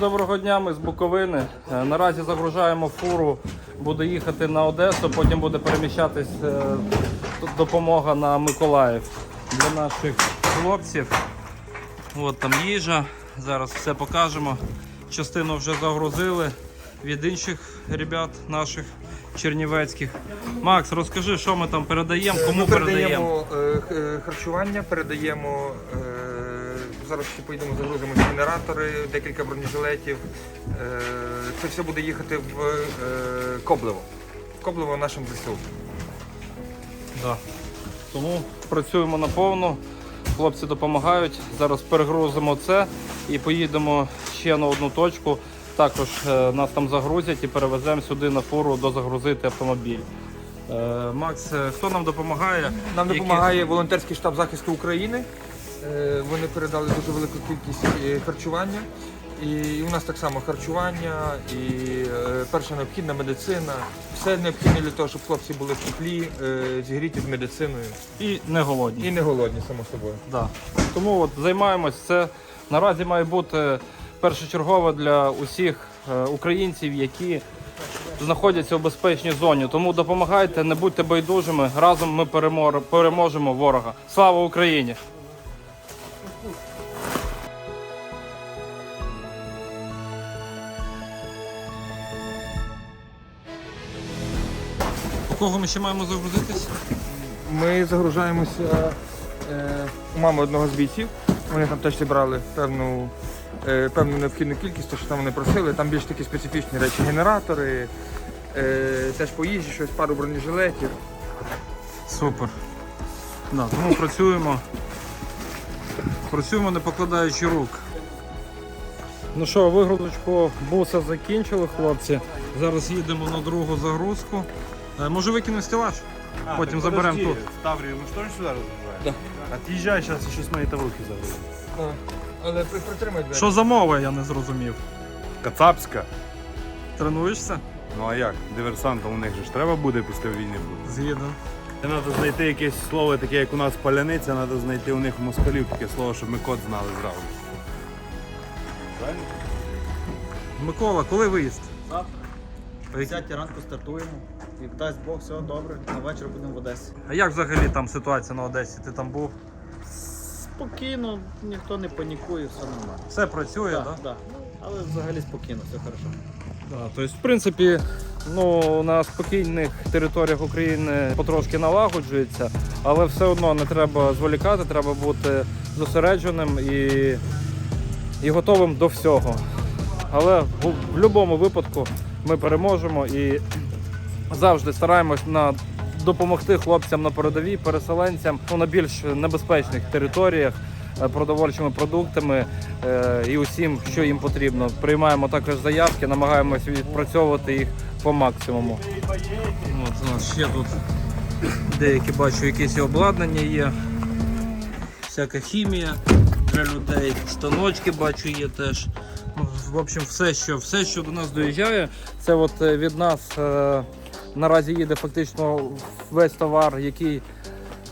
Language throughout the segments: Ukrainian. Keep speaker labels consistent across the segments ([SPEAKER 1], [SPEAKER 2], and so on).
[SPEAKER 1] Доброго дня, ми з Буковини. Е, Наразі загружаємо фуру, буде їхати на Одесу, потім буде переміщатись е, допомога на Миколаїв для наших хлопців. От там їжа, зараз все покажемо. Частину вже загрузили від інших ребят наших чернівецьких. Макс, розкажи, що ми там передаємо, кому
[SPEAKER 2] Ми
[SPEAKER 1] передаємо.
[SPEAKER 2] передаємо е, харчування, передаємо. Зараз ще поїдемо, загрузимо генератори, декілька бронежилетів. Е, Це все буде їхати в е, Коблево. Коблево нашим ЗСУ.
[SPEAKER 1] Да. Тому працюємо наповну. Хлопці допомагають. Зараз перегрузимо це і поїдемо ще на одну точку. Також е, нас там загрузять і перевеземо сюди на фуру дозагрузити автомобіль. Макс, хто нам допомагає?
[SPEAKER 2] Нам допомагає волонтерський штаб захисту України. Е, Вони передали дуже велику кількість е, харчування. І у нас так само харчування і е, перша необхідна медицина. Все необхідне для того, щоб хлопці були в теплі, зігріті з медициною
[SPEAKER 1] І не голодні.
[SPEAKER 2] і не голодні, само собою.
[SPEAKER 1] Да. Тому от займаємось. Це наразі має бути першочергово для усіх українців, які знаходяться у безпечній зоні. Тому допомагайте, не будьте байдужими. Разом ми переможемо ворога. Слава Україні! Кого ми ще маємо загрузитись?
[SPEAKER 2] Ми загружаємося е, у мами одного з бійців. Вони там теж зібрали певну, е, певну необхідну кількість, те, що там вони просили. Там більш такі специфічні речі, генератори, е, теж по їжі, щось, пару бронежилетів.
[SPEAKER 1] Супер. Да, тому працюємо. Працюємо не покладаючи рук. Ну що, вигрузочку буса закінчили, хлопці. Зараз їдемо на другу загрузку. Е, Може викинемо стелаж? Потім заберемо тут.
[SPEAKER 3] Таврию, мы что ли сюда разгружаем? Да. Отъезжай, сейчас еще с моей таврухи загрузим.
[SPEAKER 2] Але при- притримай двері.
[SPEAKER 1] Що за мова, я не зрозумів.
[SPEAKER 3] Кацапська.
[SPEAKER 1] Тренуєшся?
[SPEAKER 3] Ну а як? Диверсантам у них же ж треба буде після війни бути.
[SPEAKER 1] Згідно.
[SPEAKER 3] Це треба знайти якесь слово, таке як у нас паляниця, треба знайти у них москалів таке слово, щоб ми код знали зразу.
[SPEAKER 1] Микола, коли виїзд?
[SPEAKER 4] Завтра. О 10 ранку стартуємо. Як дасть Бог, все добре. На вечір будемо в Одесі.
[SPEAKER 1] А як взагалі там ситуація на Одесі? Ти там був?
[SPEAKER 4] Спокійно, ніхто не панікує, все нормально.
[SPEAKER 1] Все працює, так?
[SPEAKER 4] Так,
[SPEAKER 1] Да?
[SPEAKER 4] так. Але взагалі спокійно, все хорошо.
[SPEAKER 1] Да, тобто, в принципі, ну, на спокійних територіях України потрошки налагоджується, але все одно не треба зволікати, треба бути зосередженим і, і готовим до всього. Але в, в будь-якому випадку ми переможемо і завжди стараємось на допомогти хлопцям на передовій, переселенцям ну, на більш небезпечних територіях е, продовольчими продуктами е, і усім, що їм потрібно. Приймаємо також заявки, намагаємось відпрацьовувати їх по максимуму. От у нас ще тут деякі бачу, якісь обладнання є. Всяка хімія для людей, станочки бачу є теж. Ну, В общем, все, що, все, що до нас доїжджає, це от е, від нас наразі їде фактично весь товар, який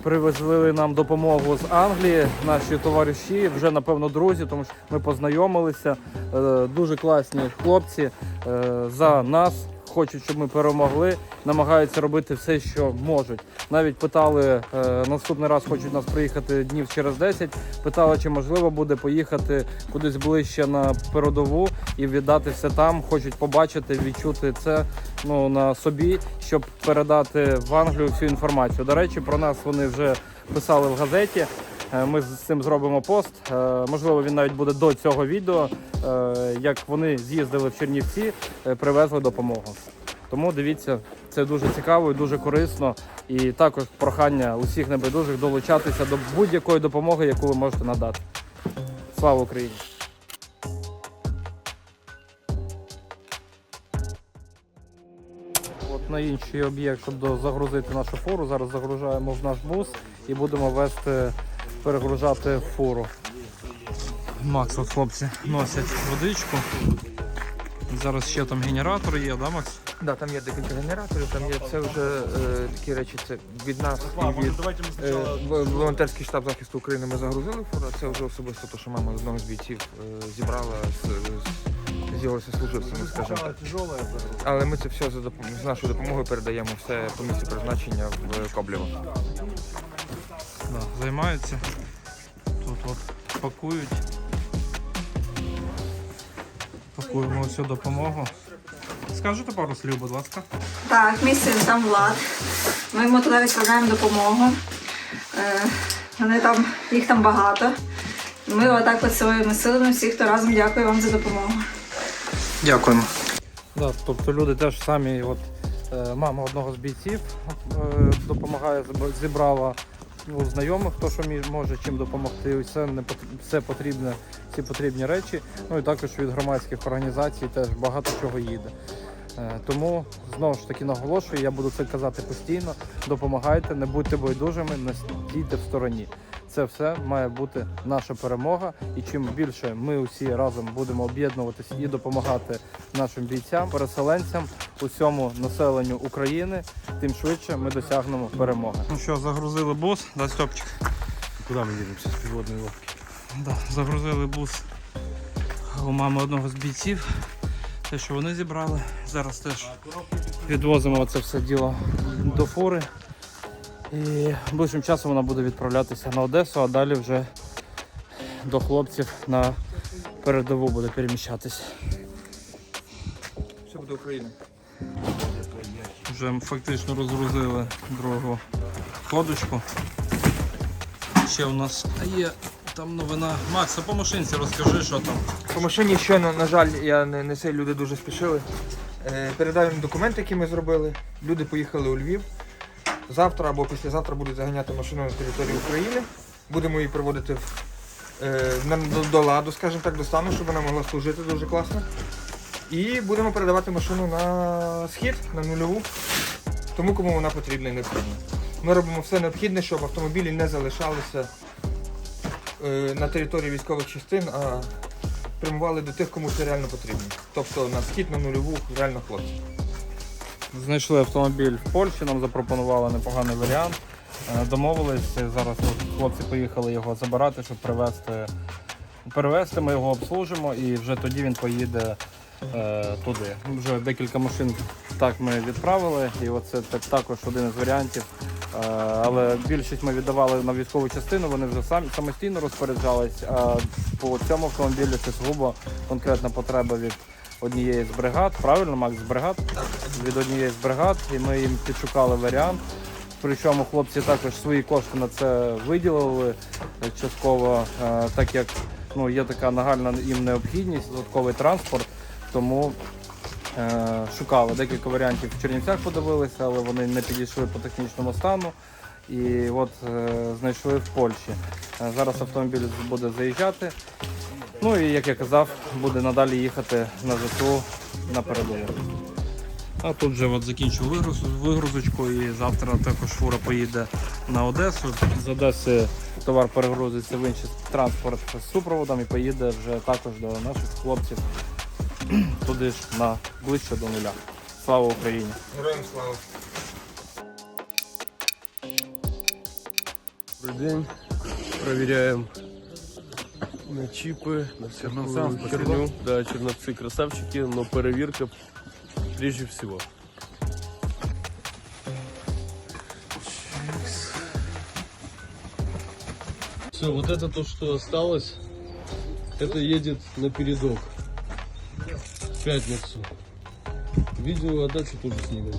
[SPEAKER 1] привезли нам допомогу з Англії. Наші товариші, вже напевно друзі, тому що ми познайомилися. Е, Дуже класні хлопці е, за нас. Хочуть, щоб ми перемогли, намагаються робити все, що можуть. Навіть питали е, наступний раз, хочуть нас приїхати днів через 10. Питали, чи можливо буде поїхати кудись ближче на передову і віддати все там. Хочуть побачити, відчути це ну на собі, щоб передати в Англію всю інформацію. До речі, про нас вони вже писали в газеті. Е, Ми з цим зробимо пост. Е, Можливо, він навіть буде до цього відео, е, як вони з'їздили в Чернівці, привезли допомогу. Тому дивіться, це дуже цікаво і дуже корисно. І також прохання усіх небайдужих долучатися до будь-якої допомоги, яку ви можете надати. Слава Україні! От на інший об'єкт, щоб загрузити нашу фуру. Зараз загружаємо в наш бус і будемо вести, перегружати фуру. Макс, от хлопці носять водичку. Зараз ще там генератор є, да, Макс?
[SPEAKER 2] Да, там є декілька генераторів, там є це вже е, такі речі, це від нас і від е, волонтерський штаб захисту України ми загрузили фуру. Це вже особисто те, що мама одного з бійців е, зібрала з, з з'явилися служивцями, скажімо так. Але ми це все за допом- з нашою допомогою передаємо все по місці призначення в Коблєво.
[SPEAKER 1] Да, займаються. Тут от пакують. Пакуємо всю допомогу. Скажете пару слів, будь ласка.
[SPEAKER 5] Так, мій син там Влад. Ми йому туди відправляємо допомогу. Е, Вони там, їх там багато. Ми отак от своїми силами всі, хто разом дякую вам за допомогу.
[SPEAKER 1] Дякуємо. Да, тобто люди теж самі, от е, мама одного з бійців е, допомагає, зібрала ну, знайомих, хто що може чим допомогти. Все не все потрібне, всі потрібні речі. Ну і також від громадських організацій теж багато чого їде. Е, Тому знову ж таки наголошую, я буду це казати постійно. Допомагайте, не будьте байдужими, не стійте в стороні. Це все має бути наша перемога. І чим більше ми усі разом будемо об'єднуватися і допомагати нашим бійцям, переселенцям, усьому населенню України, тим швидше ми досягнемо перемоги. Ну що, загрузили бус, да, Стьопчик?
[SPEAKER 3] Куди ми їдемося з підводної лодки?
[SPEAKER 1] Да, загрузили бус у мами одного з бійців. Те, що вони зібрали. Зараз теж відвозимо це все діло до фури. І ближчим часом вона буде відправлятися на Одесу, а далі вже до хлопців на передову буде переміщатися.
[SPEAKER 2] Все буде Україна.
[SPEAKER 1] Вже фактично розгрузили другу ходочку. Ще у нас є там новина. Макс, а по машинці розкажи, що там.
[SPEAKER 2] По машині щойно, на жаль, я не, не цей люди дуже спішили. Е, передав їм документи, які ми зробили. Люди поїхали у Львів. Завтра або післязавтра будуть заганяти машину на територію України. Будемо її приводити в, е, до, до ладу, скажімо так, до стану, щоб вона могла служити дуже класно. І будемо передавати машину на схід, на нульову, тому кому вона потрібна і необхідна. Ми робимо все необхідне, щоб автомобілі не залишалися е, на території військових частин, а прямували до тих, кому це реально потрібно. Тобто на схід, на нульову, реально хлопці.
[SPEAKER 1] Знайшли автомобіль в Польщі, нам запропонували непоганий варіант. Е, Домовились, зараз хлопці поїхали його забирати, щоб привезти. Перевезти, ми його обслужимо і вже тоді він поїде е, туди. Вже декілька машин так ми відправили, і оце так- також один із варіантів. Е, але більшість ми віддавали на військову частину, вони вже самі самостійно розпоряджались. А по цьому автомобілю це сугубо конкретна потреба від однієї з бригад. Правильно, Макс, з бригад? Від однієї з бригад, і ми їм підшукали варіант. Причому хлопці також свої кошти на це виділили е, частково, е, так як ну, є така нагальна їм необхідність, додатковий транспорт. Тому е, шукали декілька варіантів в Чернівцях подивилися, але вони не підійшли по технічному стану. І от знайшли в Польщі. Зараз автомобіль буде заїжджати. Ну і як я казав, буде надалі їхати на ЗСУ на передову. А тут вже от закінчив вигруз, вигрузочку і завтра також фура поїде на Одесу. З Одеси товар перегрузиться в інший транспорт з супроводом і поїде вже також до наших хлопців туди ж на ближче до нуля. Слава Україні!
[SPEAKER 2] Героям слава!
[SPEAKER 6] Добрый день. Проверяем на чипы, на всякую херню. Да, черновцы красавчики, но проверка прежде всего. Все, вот это то, что осталось, это едет на передок в пятницу. Видео отдачу тоже снимем.